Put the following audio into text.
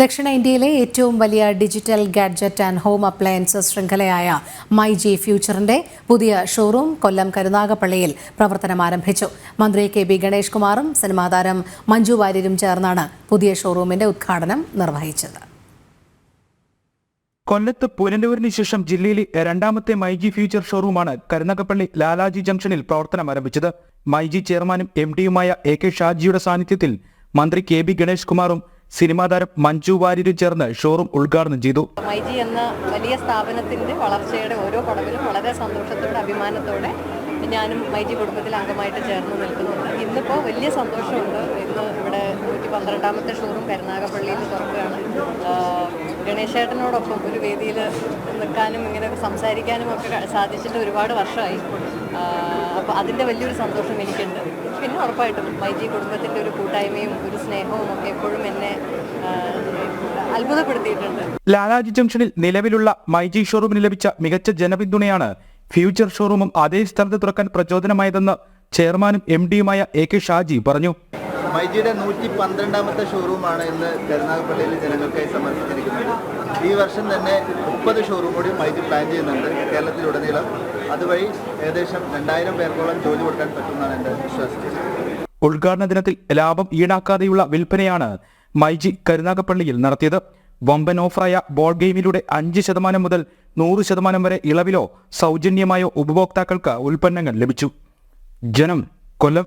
ദക്ഷിണേന്ത്യയിലെ ഏറ്റവും വലിയ digital gadget and home appliances ശൃംഖലയായ my G ഫ്യൂച്ചറിന്റെ പുതിയ ഷോറൂം കൊല്ലം കരുനാഗപ്പള്ളിയിൽ പ്രവർത്തനം ആരംഭിച്ചു. മന്ത്രി കെ ബി ഗണേഷ് കുമാറും സിനിമാ താരം മഞ്ജു വാര്യരും ചേർന്നാണ് പുതിയ ഷോറൂമിന്റെ ഉദ്ഘാടനം നിർവഹിച്ചത്. കൊല്ലത്ത് പുനലൂരിന് ശേഷം ജില്ലയിലെ രണ്ടാമത്തെ മൈജി ഫ്യൂച്ചർ ഷോറൂമാണ് കരുനാഗപ്പള്ളി ലാലാജി ജംഗ്ഷനിൽ പ്രവർത്തനം ആരംഭിച്ചത്. മൈജി ചെയർമാനും എം ഡിയുമായ എ കെ ഷാജിയുടെ സാന്നിധ്യത്തിൽ മന്ത്രി കെ ബി ഗണേഷ് കുമാറും സിനിമാ താരം മഞ്ജു വാര്യരും ചേർന്ന് ഷോറൂം ഉദ്ഘാടനം ചെയ്തു. മൈജി എന്ന വലിയ സ്ഥാപനത്തിന്റെ വളർച്ചയുടെ ഓരോ പടവിലും വളരെ സന്തോഷത്തോടെ അഭിമാനത്തോടെ ഞാനും മൈജി കുടുംബത്തിൽ അംഗമായിട്ട് ചേർന്ന് നിൽക്കുന്നുണ്ട്. ഇന്നിപ്പോൾ വലിയ സന്തോഷമുണ്ട്. ഇന്ന് ഇവിടെ നൂറ്റി പന്ത്രണ്ടാമത്തെ ഷോറൂം കരുനാഗപ്പള്ളിയിൽ തുറക്കുകയാണ്. ഗണേശേട്ടനോടൊപ്പം ഒരു വേദിയിൽ നിൽക്കാനും ഇങ്ങനെ സംസാരിക്കാനും ഒക്കെ സാധിച്ചിട്ട് ഒരുപാട് വർഷമായി. അപ്പോൾ അതിന്റെ വലിയൊരു സന്തോഷം എനിക്കുണ്ട്. പിന്നെ ഉറപ്പായിട്ടും മൈജി കുടുംബത്തിന്റെ ഒരു കൂട്ടായ്മയും ഒരു സ്നേഹവും ഒക്കെ എപ്പോഴും എന്നെ അത്ഭുതപ്പെടുത്തിയിട്ടുണ്ട്. ലാലാജി ജംഗ്ഷനിൽ നിലവിലുള്ള മൈജി ഷോറൂമിന് ലഭിച്ച മികച്ച ജനപിന്തുണയാണ് ഫ്യൂച്ചർ ഷോറൂമും അതേ സ്ഥലത്ത് തുറക്കാൻ പ്രചോദനമായതെന്ന് ചെയർമാനും എം ഡിയുമായ എ കെ ഷാജി പറഞ്ഞു. മൈജിയുടെ നൂറ്റി പന്ത്രണ്ടാമത്തെ ഷോറൂമാണ് ഇന്ന് കരുനാഗപ്പള്ളിയിൽ ജനങ്ങൾക്കായി സമർപ്പിച്ചിരിക്കുന്നത്. ഈ വർഷം തന്നെ മുപ്പത് ഷോറൂം കൂടി മൈജി പ്ലാൻ ചെയ്യുന്നുണ്ട് കേരളത്തിലുടനീളം. അതുവഴി ഏകദേശം രണ്ടായിരം പേർക്കോളം ജോലി കൊടുക്കാൻ പറ്റുമെന്നാണ് എന്റെ വിശ്വാസം. ഉദ്ഘാടന ദിനത്തിൽ ലാഭം ഈടാക്കാതെയുള്ള വിൽപ്പനയാണ് മൈജി കരുനാഗപ്പള്ളിയിൽ നടത്തിയത്. വമ്പൻ ഓഫറായ ബോൾ ഗെയിമിലൂടെ അഞ്ച് ശതമാനം മുതൽ നൂറ് ശതമാനം വരെ ഇളവിലോ സൗജന്യമായോ ഉപഭോക്താക്കൾക്ക് ഉൽപ്പന്നങ്ങൾ ലഭിച്ചു. ജനം കൊല്ലം